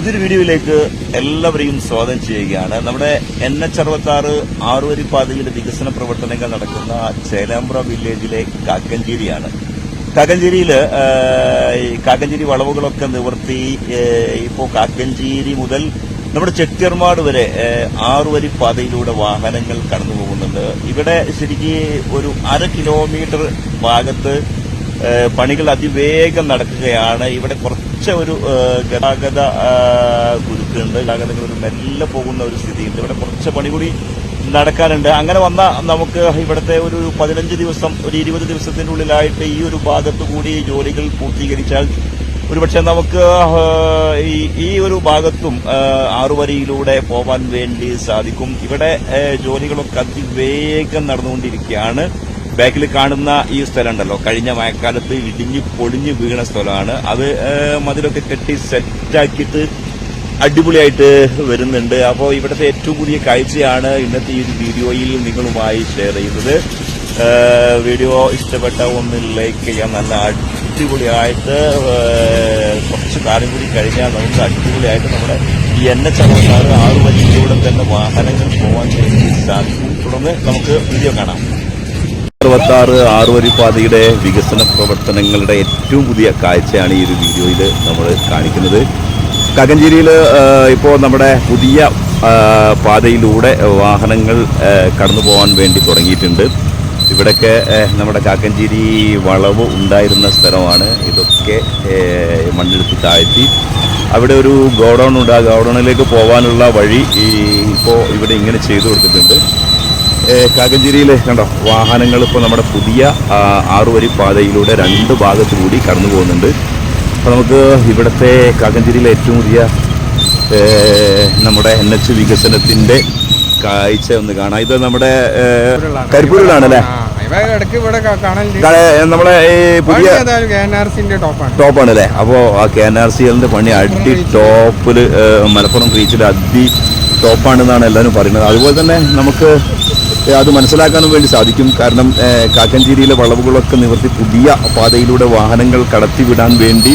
പുതിയൊരു വീഡിയോയിലേക്ക് എല്ലാവരെയും സ്വാഗതം ചെയ്യുകയാണ്. നമ്മുടെ എൻ എച്ച് അറുപത്തി ആറ് ആറുവരി പാതയുടെ വികസന പ്രവർത്തനങ്ങൾ നടക്കുന്ന ചേലാമ്പ്ര വില്ലേജിലെ കാക്കഞ്ചേരിയാണ്. കാക്കഞ്ചേരിയിൽ കാക്കഞ്ചേരി വളവുകളൊക്കെ നിവർത്തി ഇപ്പോൾ ഇപ്പോ കാക്കഞ്ചേരി മുതൽ നമ്മുടെ ചെട്ടിയർമാട് വരെ ആറുവരി പാതയിലൂടെ വാഹനങ്ങൾ കടന്നു പോകുന്നുണ്ട് ഇവിടെ ശരിക്ക് ഒരു അര കിലോമീറ്റർ ഭാഗത്ത് പണികൾ അതിവേഗം നടക്കുകയാണ്. ഇവിടെ കുറച്ച് ഒരു ഗതാഗത കുരുക്കുണ്ട് ഗതാഗതങ്ങൾ മെല്ലെ പോകുന്ന ഒരു സ്ഥിതിയുണ്ട്. ഇവിടെ കുറച്ച് പണി കൂടി നടക്കാനുണ്ട്. അങ്ങനെ വന്ന നമുക്ക് ഇവിടുത്തെ ഒരു പതിനഞ്ച് ദിവസം ഒരു ഇരുപത് ദിവസത്തിന്റെ ഉള്ളിലായിട്ട് ഈ ഒരു ഭാഗത്ത് കൂടി ജോലികൾ പൂർത്തീകരിച്ചാൽ ഒരുപക്ഷെ നമുക്ക് ഈ ഈ ഒരു ഭാഗത്തും ആറുവരിയിലൂടെ പോവാൻ വേണ്ടി സാധിക്കും. ഇവിടെ ജോലികളൊക്കെ അതിവേഗം നടന്നുകൊണ്ടിരിക്കുകയാണ്. ബാക്കിൽ കാണുന്ന ഈ സ്ഥലം ഉണ്ടല്ലോ കഴിഞ്ഞ മഴക്കാലത്ത് ഇടിഞ്ഞ് പൊളിഞ്ഞ് വീണ സ്ഥലമാണ്. അത് മതിലൊക്കെ കെട്ടി സെറ്റാക്കിയിട്ട് അടിപൊളിയായിട്ട് വരുന്നുണ്ട്. അപ്പോൾ ഇവിടുത്തെ ഏറ്റവും പുതിയ കാഴ്ചയാണ് ഇന്നത്തെ ഈ ഒരു വീഡിയോയിൽ നിങ്ങളുമായി ഷെയർ ചെയ്യുന്നത്. വീഡിയോ ഇഷ്ടപ്പെട്ട ഒന്ന് ലൈക്ക് ചെയ്യാം നല്ല അടിപൊളിയായിട്ട് കുറച്ച് കാലം കൂടി കഴിഞ്ഞാൽ നമുക്ക് അടിപൊളിയായിട്ട് നമ്മുടെ ഈ എൻ എച്ച് അറുപത്താറ് ആറ് വഴിയിലൂടെ തന്നെ വാഹനങ്ങൾ പോകാൻ സാധിക്കും. തുടർന്ന് നമുക്ക് വീഡിയോ കാണാം. അറുപത്തി ആറ് ആറുവരി പാതയുടെ വികസന പ്രവർത്തനങ്ങളുടെ ഏറ്റവും പുതിയ കാഴ്ചയാണ് ഈ ഒരു വീഡിയോയിൽ നമ്മൾ കാണിക്കുന്നത്. കകഞ്ചേരിയിൽ ഇപ്പോൾ നമ്മുടെ പുതിയ പാതയിലൂടെ വാഹനങ്ങൾ കടന്നു പോകാൻ വേണ്ടി തുടങ്ങിയിട്ടുണ്ട്. ഇവിടെയൊക്കെ നമ്മുടെ കാക്കഞ്ചേരി വളവ് ഉണ്ടായിരുന്ന സ്ഥലമാണ്. ഇതൊക്കെ മണ്ണെടുത്ത് താഴ്ത്തി. അവിടെ ഒരു ഗോഡൗൺ ഉണ്ട്. ആ ഗോഡൗണിലേക്ക് പോകാനുള്ള വഴി ഇപ്പോൾ ഇവിടെ ഇങ്ങനെ ചെയ്തു കൊടുത്തിട്ടുണ്ട്. കാക്കഞ്ചേരിയിൽ കണ്ടോ വാഹനങ്ങൾ ഇപ്പോൾ നമ്മുടെ പുതിയ ആറുവരി പാതയിലൂടെ രണ്ട് ഭാഗത്തു കൂടി കടന്നു പോകുന്നുണ്ട്. അപ്പോൾ നമുക്ക് ഇവിടുത്തെ കാക്കഞ്ചേരിയിലെ ഏറ്റവും പുതിയ നമ്മുടെ എൻ എച്ച് വികസനത്തിന്റെ കാഴ്ച ഒന്ന് കാണാം. ഇത് നമ്മുടെ കരിപ്പൂരിലാണല്ലേ അല്ലേ നമ്മളെ ഈ പുതിയ ടോപ്പാണ്. അല്ലേ അപ്പോൾ ആ കെ എൻ ആർ സി എല്ലിന്റെ പണി അടി ടോപ്പിൽ മലപ്പുറം ബീച്ചിൽ അടി ടോപ്പാണെന്നാണ് എല്ലാവരും പറയുന്നത്. അതുപോലെ തന്നെ നമുക്ക് അത് മനസ്സിലാക്കാനും വേണ്ടി സാധിക്കും. കാരണം കാക്കഞ്ചേരിയിലെ വളവുകളൊക്കെ നിവർത്തി പുതിയ പാതയിലൂടെ വാഹനങ്ങൾ കടത്തിവിടാൻ വേണ്ടി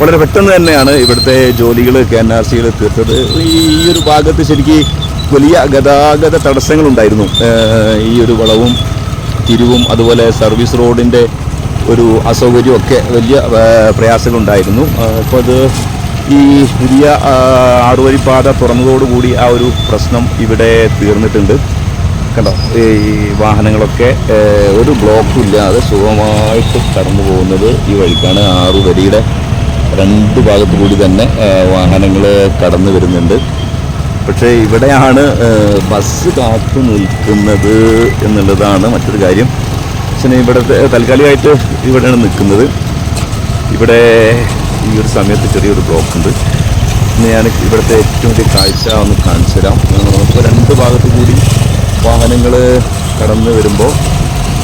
വളരെ പെട്ടെന്ന് തന്നെയാണ് ഇവിടുത്തെ ജോലികൾ കെ എൻ ആർ സിയിൽ തീർത്തത്. ഈ ഒരു ഭാഗത്ത് ശരിക്കും വലിയ ഗതാഗത തടസ്സങ്ങളുണ്ടായിരുന്നു. ഈ ഒരു വളവും തിരിവും അതുപോലെ സർവീസ് റോഡിന്റെ ഒരു അസൗകര്യമൊക്കെ വലിയ പ്രയാസങ്ങളുണ്ടായിരുന്നു. അപ്പോൾ അത് ഈ പുതിയ ആറുവരിപ്പാത തുറന്നതോടുകൂടി ആ ഒരു പ്രശ്നം ഇവിടെ തീർന്നിട്ടുണ്ട്. കണ്ടോ? ഈ വാഹനങ്ങളൊക്കെ ഒരു ബ്ലോക്കും ഇല്ലാതെ സുഖമായിട്ട് കടന്നു പോകുന്നത് ഈ വഴിക്കാണ്. ആറുവരിയുടെ രണ്ട് ഭാഗത്തു കൂടി തന്നെ വാഹനങ്ങൾ കടന്നു വരുന്നുണ്ട്. പക്ഷേ ഇവിടെയാണ് ബസ് കാത്തു നിൽക്കുന്നത് എന്നുള്ളതാണ് മറ്റൊരു കാര്യം. പക്ഷേ ഇവിടെ തൽക്കാലികമായിട്ട് ഇവിടെയാണ് നിൽക്കുന്നത്. ഇവിടെ ഈ ഒരു സമയത്ത് ചെറിയൊരു ബ്ലോക്ക് ഉണ്ട് ഞാൻ ഇവിടുത്തെ ഏറ്റവും വലിയ കാഴ്ച ഒന്ന് കാണിച്ചു തരാം രണ്ട് ഭാഗത്തു കൂടി വാഹനങ്ങൾ കടന്ന് വരുമ്പോൾ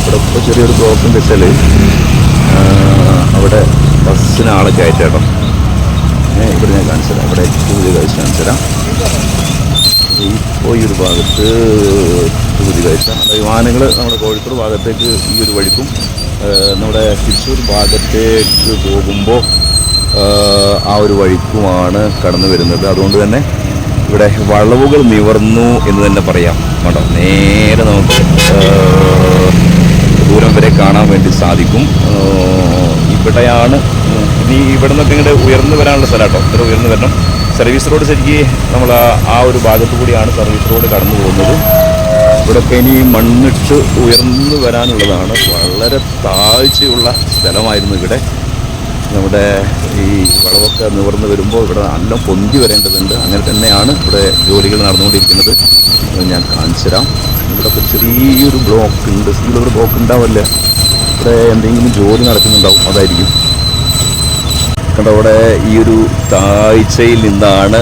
ഇവിടെ ഇപ്പോൾ ചെറിയൊരു ബ്ലോക്ക് വെച്ചാൽ അവിടെ ബസ്സിന് ആളെ കയറ്റാട്ടോ ഇവിടെ ഞാൻ കാണിച്ചു തരാം. ഇവിടെ പുതിയ കാഴ്ച കാണിച്ചു തരാം. ഇപ്പോൾ ഈ ഒരു ഭാഗത്ത് പുതിയ കാഴ്ച. വിമാനങ്ങൾ നമ്മുടെ കോഴിക്കോട് ഭാഗത്തേക്ക് ഈ ഒരു വഴിക്കും നമ്മുടെ തൃശ്ശൂർ ഭാഗത്തേക്ക് പോകുമ്പോൾ ആ ഒരു വഴിക്കുമാണ് കടന്നു വരുന്നത്. അതുകൊണ്ട് തന്നെ ഇവിടെ വളവുകൾ നിവർന്നു എന്ന് തന്നെ പറയാം. കേട്ടോ നേരെ നമുക്ക് ദൂരം വരെ കാണാൻ വേണ്ടി സാധിക്കും. ഇവിടെയാണ് ഇനി ഇവിടെ നിന്നൊക്കെ ഇങ്ങോട്ട് ഉയർന്നു വരാനുള്ള സ്ഥലം കേട്ടോ. ഇത്ര ഉയർന്നു വരണം. സർവീസ് റോഡ് ശരിക്ക് നമ്മൾ ആ ഒരു ഭാഗത്തു കൂടിയാണ് സർവീസ് റോഡ് കടന്നു പോകുന്നത്. ഇവിടെയൊക്കെ ഇനി മണ്ണിട്ട് ഉയർന്നു വരാനുള്ളതാണ്. വളരെ താഴ്ചയുള്ള സ്ഥലമായിരുന്നു ഇവിടെ. നമ്മുടെ ഈ വളവൊക്കെ നിവർന്ന് വരുമ്പോൾ ഇവിടെ നല്ല പൊന്തി വരേണ്ടതുണ്ട്. അങ്ങനെ തന്നെയാണ് ഇവിടെ ജോലികൾ നടന്നുകൊണ്ടിരിക്കുന്നത്. ഞാൻ കാണിച്ചു തരാം. ഇവിടെ ചെറിയൊരു ബ്ലോക്ക് ഉണ്ട്. ഇവിടെ ബ്ലോക്ക് ഉണ്ടാവില്ല? ഇവിടെ എന്തെങ്കിലും ജോലി നടക്കുന്നുണ്ടാവും. അതായിരിക്കും. കണ്ട അവിടെ ഈ ഒരു താഴ്ചയിൽ നിന്നാണ്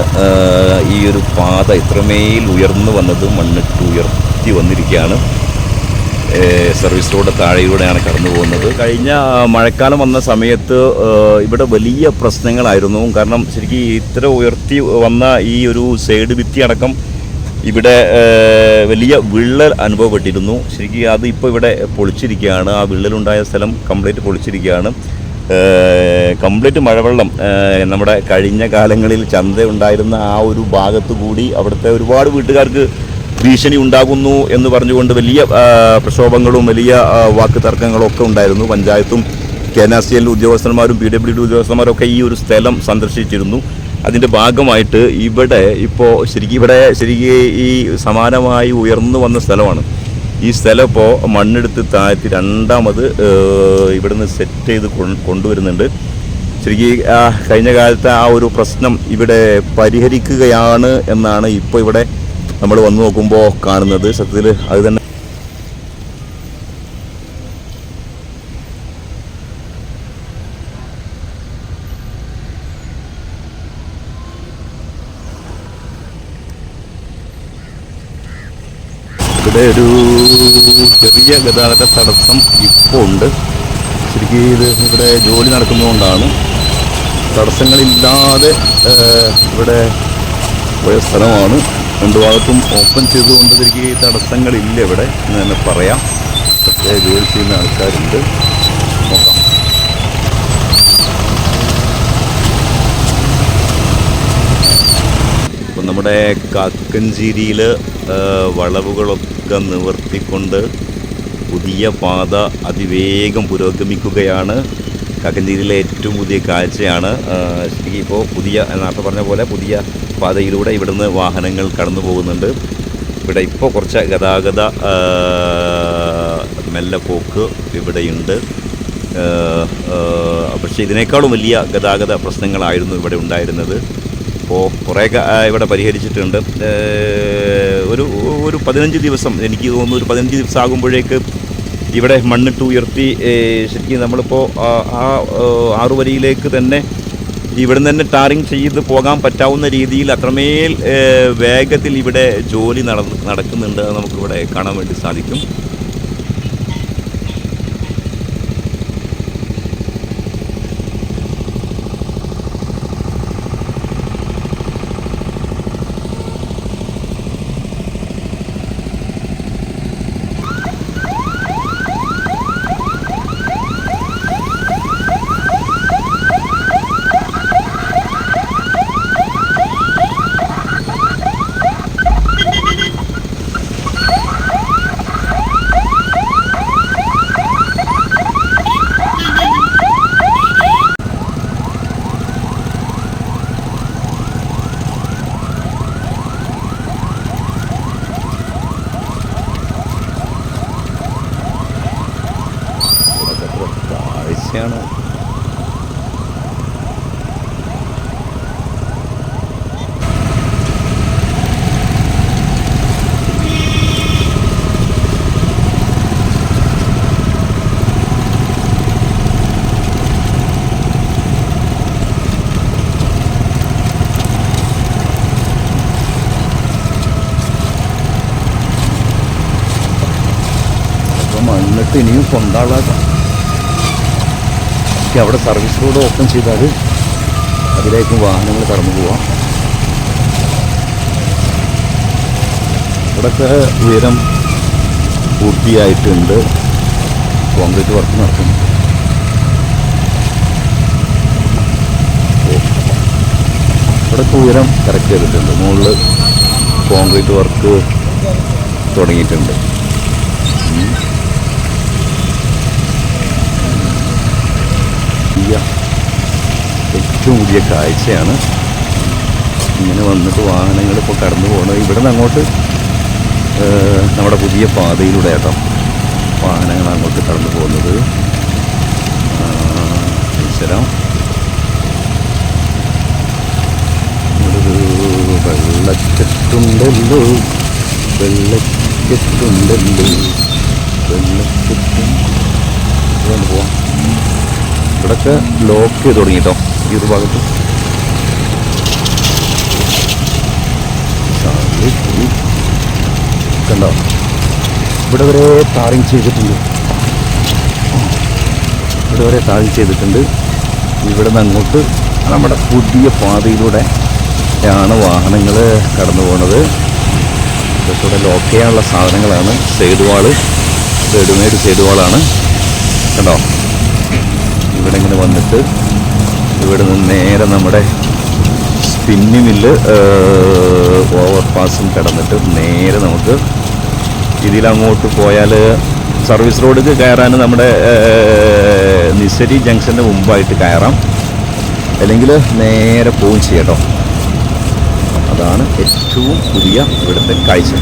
ഈ ഒരു പാത ഇത്രമേൽ ഉയർന്നു വന്നത്. മണ്ണിട്ട് ഉയർത്തി വന്നിരിക്കുകയാണ്. സർവീസ് റോഡ് താഴെയൂടെയാണ് കടന്നു പോകുന്നത്. കഴിഞ്ഞ മഴക്കാലം വന്ന സമയത്ത് ഇവിടെ വലിയ പ്രശ്നങ്ങളായിരുന്നു. കാരണം ശരിക്കും ഇത്ര ഉയർത്തി വന്ന ഈ ഒരു സൈഡ് ഭിത്തി അടക്കം ഇവിടെ വലിയ വിള്ളൽ അനുഭവപ്പെട്ടിരുന്നു. ശരിക്കും അത് ഇപ്പോൾ ഇവിടെ പൊളിച്ചിരിക്കുകയാണ്. ആ വിള്ളലുണ്ടായ സ്ഥലം കംപ്ലീറ്റ് പൊളിച്ചിരിക്കുകയാണ്. കംപ്ലീറ്റ് മഴവെള്ളം നമ്മുടെ കഴിഞ്ഞ കാലങ്ങളിൽ ചന്ത ഉണ്ടായിരുന്ന ആ ഒരു ഭാഗത്തു കൂടി അവിടുത്തെ ഒരുപാട് വീട്ടുകാർക്ക് ഭീഷണി ഉണ്ടാകുന്നു എന്ന് പറഞ്ഞുകൊണ്ട് വലിയ പ്രക്ഷോഭങ്ങളും വലിയ വാക്ക് തർക്കങ്ങളും ഒക്കെ ഉണ്ടായിരുന്നു. പഞ്ചായത്തും K N R C L ഉദ്യോഗസ്ഥന്മാരും P W D ഉദ്യോഗസ്ഥന്മാരും ഒക്കെ ഈ ഒരു സ്ഥലം സന്ദർശിച്ചിരുന്നു. അതിന്റെ ഭാഗമായിട്ട് ഇവിടെ ഇപ്പോൾ ശരിക്കും ഇവിടെ ശരിക്കും ഈ സമാനമായി ഉയർന്നു വന്ന സ്ഥലമാണ്. ഈ സ്ഥലം ഇപ്പോൾ മണ്ണെടുത്ത് താഴ്ത്തി രണ്ടാമത് ഇവിടെ ഇവിടുന്ന് സെറ്റ് ചെയ്ത് കൊണ്ടുവരുന്നുണ്ട്. ശരിക്കും കഴിഞ്ഞ കാലത്തെ ആ ഒരു പ്രശ്നം ഇവിടെ പരിഹരിക്കുകയാണ് എന്നാണ് ഇപ്പോൾ ഇവിടെ നമ്മൾ വന്നു നോക്കുമ്പോൾ കാണുന്നത് സത്യത്തിൽ അത് തന്നെ. ഇവിടെ ഒരു ചെറിയ ഗതാഗത തടസ്സം ഇപ്പോൾ ഉണ്ട്. ശരിക്കും ഇത് ഇവിടെ ജോലി നടക്കുന്നതുകൊണ്ടാണ് തടസ്സങ്ങളില്ലാതെ ഇവിടെ പോയ സ്ഥലമാണ്. രണ്ടു ഭാഗത്തും ഓപ്പൺ ചെയ്തുകൊണ്ട് ഈ തടസ്സങ്ങളില്ല ഇവിടെ എന്ന് തന്നെ പറയാം. പ്രത്യേക ജോലി ചെയ്യുന്ന ആൾക്കാരുണ്ട്. നോക്കാം. ഇപ്പം നമ്മുടെ കാക്കഞ്ചേരിയിൽ വളവുകളൊക്കെ നിവർത്തിക്കൊണ്ട് പുതിയ പാത അതിവേഗം പുരോഗമിക്കുകയാണ്. കാക്കഞ്ചേരിയിലെ ഏറ്റവും പുതിയ കാഴ്ചയാണ് ശരിക്കും ഇപ്പോൾ പുതിയ നേരത്തെ പറഞ്ഞ പോലെ പുതിയ പാതയിലൂടെ ഇവിടുന്ന് വാഹനങ്ങൾ കടന്നു പോകുന്നുണ്ട്. ഇവിടെ ഇപ്പോൾ കുറച്ച് ഗതാഗത മെല്ലെ പോക്ക് ഇവിടെയുണ്ട്. പക്ഷേ ഇതിനേക്കാളും വലിയ ഗതാഗത പ്രശ്നങ്ങളായിരുന്നു ഇവിടെ ഉണ്ടായിരുന്നത്. അപ്പോൾ കുറേ ഇവിടെ പരിഹരിച്ചിട്ടുണ്ട്. ഒരു ഒരു പതിനഞ്ച് ദിവസം എനിക്ക് തോന്നുന്നു ഒരു പതിനഞ്ച് ദിവസം ആകുമ്പോഴേക്ക് ഇവിടെ മണ്ണിട്ട് ഉയർത്തി ശരിക്കും നമ്മളിപ്പോൾ ആ ആറുവരിയിലേക്ക് തന്നെ ഇവിടെ നിന്ന് തന്നെ ടാറിങ് ചെയ്ത് പോകാൻ പറ്റാവുന്ന രീതിയിൽ അത്രമേൽ വേഗത്തിൽ ഇവിടെ ജോലി നടന്ന് നടക്കുന്നുണ്ട് നമുക്കിവിടെ കാണാൻ വേണ്ടി സാധിക്കും ഇതൊക്കെ എത്ര താഴ്ചയാണ് അപ്പം മണ്ണിട്ട് ഇനിയും കൊണ്ടാളാക്കാം എനിക്ക് അവിടെ സർവീസ് റോഡ് ഓപ്പൺ ചെയ്താൽ അതിലേക്കും വാഹനങ്ങൾ കടന്നു പോവാം. ഇവിടൊക്കെ ഉയരം പൂർത്തിയായിട്ടുണ്ട്. കോൺക്രീറ്റ് വർക്ക് നടക്കുന്നു. ഇവിടൊക്കെ ഉയരം കറക്റ്റ് ചെയ്തിട്ടുണ്ട്. മുകളിൽ കോൺക്രീറ്റ് വർക്ക് തുടങ്ങിയിട്ടുണ്ട്. പുതിയ ഏറ്റവും പുതിയ കാഴ്ചയാണ്. ഇങ്ങനെ വന്നിട്ട് വാഹനങ്ങൾ ഇപ്പോൾ കടന്നു പോകുന്നത് ഇവിടെ നിന്ന് അങ്ങോട്ട് നമ്മുടെ പുതിയ പാതയിലൂടെ ആട്ടോ വാഹനങ്ങൾ അങ്ങോട്ട് കടന്നു പോകുന്നത്. വെള്ളക്കെട്ടുണ്ടല്ലോ. വെള്ളക്കെട്ടുണ്ടല്ലോ. വെള്ളക്കെട്ടും. പോവാം. ഇവിടൊക്കെ ലോക്ക് ചെയ്ത് തുടങ്ങി കേട്ടോ ഈ ഒരു ഭാഗത്ത്. കണ്ടോ? ഇവിടെ വരെ ടാറിങ് ചെയ്തിട്ടുണ്ട്. ഇവിടെ വരെ ടാറിങ് ചെയ്തിട്ടുണ്ട്. ഇവിടെ നിന്ന് അങ്ങോട്ട് നമ്മുടെ പുതിയ പാതയിലൂടെ ആണ് വാഹനങ്ങൾ കടന്നു പോകുന്നത് ഇവിടെ ലോക്ക് ചെയ്യാനുള്ള സാധനങ്ങളാണ്. സൈഡ് വാൾ റെഡിമെയ്ഡ് സൈഡ് വാളാണ് കണ്ടോ? ഇവിടെ ഇങ്ങനെ വന്നിട്ട് ഇവിടെ നിന്ന് നേരെ നമ്മുടെ സ്പിന്നി മില്ല് ഓവർ പാസും കടന്നിട്ട് നേരെ നമുക്ക് ഇതിലങ്ങോട്ട് പോയാൽ സർവീസ് റോഡിൽ കയറാൻ നമ്മുടെ നിശരി ജംഗ്ഷന്റെ മുമ്പായിട്ട് കയറാം. അല്ലെങ്കിൽ നേരെ പോവുകയും ചെയ്യട്ടോ അതാണ് ഏറ്റവും പുതിയ ഇവിടുത്തെ കാഴ്ച.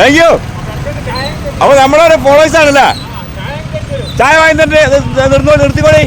താങ്ക് യു അപ്പൊ നമ്മളൊരു ഫോളോവേഴ്സ് ആണല്ലേ? ചായ വാങ്ങി തന്നെ നിർത്തിക്കോളി